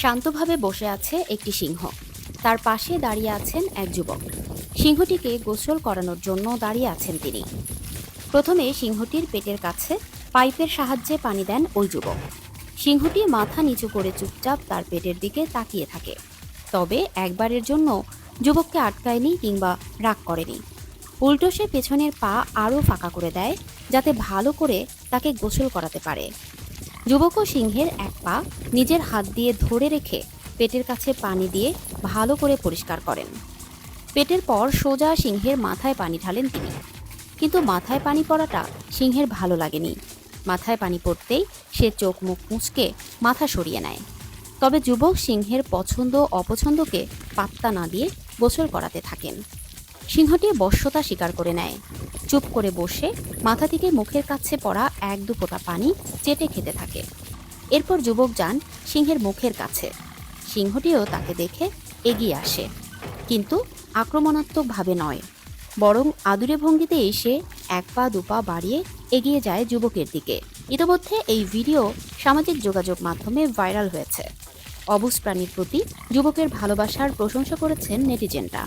শান্তভাবে বসে আছে একটি সিংহ। তার পাশে দাঁড়িয়ে আছেন এক যুবক। সিংহটিকে গোসল করানোর জন্য দাঁড়িয়ে আছেন তিনি। প্রথমে সিংহটির পেটের কাছে পাইপের সাহায্যে পানি দেন ওই যুবক। সিংহটি মাথা নিচু করে চুপচাপ তার পেটের দিকে তাকিয়ে থাকে। তবে একবারের জন্য যুবককে আটকায়নি কিংবা রাগ করেনি। উল্টো সে পেছনের পা আরও ফাঁকা করে দেয়, যাতে ভালো করে তাকে গোসল করাতে পারে। যুবক সিংহের এক পা নিজের হাত দিয়ে ধরে রেখে পেটের কাছে পানি দিয়ে ভালো করে পরিষ্কার করেন। পেটের পর সোজা সিংহের মাথায় পানি ঢালেন তিনি। কিন্তু মাথায় পানি পড়াটা সিংহের ভালো লাগেনি। মাথায় পানি পড়তেই সে চোখ মুখ মুচকে মাথা সরিয়ে নেয়। তবে যুবক সিংহের পছন্দ অপছন্দকে পাত্তা না দিয়ে গোসল করাতে থাকেন। সিংহটি বশ্যতা স্বীকার করে নেয়। চুপ করে বসে মাথা থেকে মুখের কাছে পড়া এক দু পানি চেটে খেতে থাকে। এরপর যুবক যান সিংহের মুখের কাছে। সিংহটিও তাকে দেখে এগিয়ে আসে। কিন্তু আক্রমণাত্মকভাবে নয়। বরং আদুরে ভঙ্গিতে এসে এক পা দুপা বাড়িয়ে এগিয়ে যায় যুবকের দিকে। ইতিমধ্যে এই ভিডিও সামাজিক যোগাযোগ মাধ্যমে ভাইরাল হয়েছে। অবুজ প্রাণীর প্রতি যুবকের ভালোবাসার প্রশংসা করেছেন নেটিজেনরা।